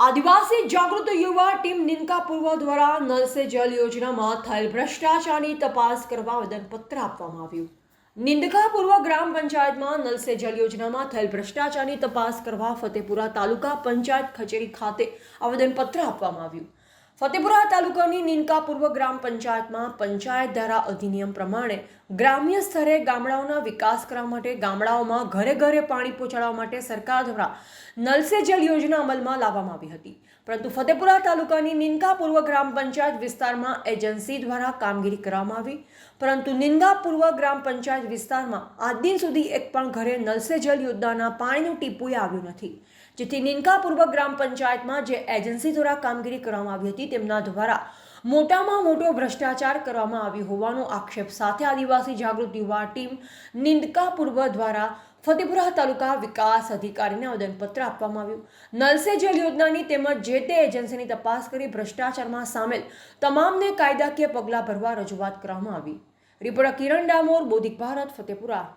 આદિવાસી જાગૃત યુવા ટીમ નિનકા પૂર્વ દ્વારા નલ સે જલ યોજનામાં થયેલ ભ્રષ્ટાચારની તપાસ કરવા આવેદનપત્ર આપવામાં આવ્યું. નિંદકા પૂર્વ ગ્રામ પંચાયતમાં નલ સે જલ યોજનામાં થયેલ ભ્રષ્ટાચારની તપાસ કરવા ફતેપુરા તાલુકા પંચાયત કચેરી ખાતે આવેદનપત્ર આપવામાં આવ્યું. ફતેપુરા તાલુકાની નિનકાપૂર્વ ગ્રામ પંચાયતમાં પંચાયત ધારા અધિનિયમ પ્રમાણે ગ્રામ્ય સ્તરે ગામડાઓના વિકાસ કરવા માટે ગામડાઓમાં ઘરે ઘરે પાણી પહોંચાડવા માટે સરકાર દ્વારા નલ સે જલ યોજના અમલમાં લાવવામાં આવી હતી. પરંતુ ફતેપુરા તાલુકાની નિનકા પૂર્વ ગ્રામ પંચાયત વિસ્તારમાં એજન્સી દ્વારા કામગીરી કરવામાં આવી. પરંતુ નિનગા પૂર્વ ગ્રામ પંચાયત વિસ્તારમાં આજ દિન સુધી એક પણ ઘરે નલ સે જલ યોજનાના પાણીનું ટીપુએ આવ્યું નથી. જેથી નિનકા પૂર્વ ગ્રામ પંચાયતમાં જે એજન્સી દ્વારા કામગીરી કરવામાં આવી હતી તેમના દ્વારા મોટામાં મોટો ભ્રષ્ટાચાર કરવામાં આવ્યો હોવાનો આક્ષેપ સાથે આદિવાસી જાગૃત યુવા ટીમ નિંદકા પૂર્વ દ્વારા ફતેપુરા તાલુકા વિકાસ અધિકારીને આવેદનપત્ર આપવામાં આવ્યું. નલ સે યોજનાની તેમજ જે તે એજન્સીની તપાસ કરી ભ્રષ્ટાચારમાં સામેલ તમામને કાયદાકીય પગલાં ભરવા રજૂઆત કરવામાં આવી. રિપોર્ટર કિરણ ડામોર, બોધિક ભારત, ફતેપુરા.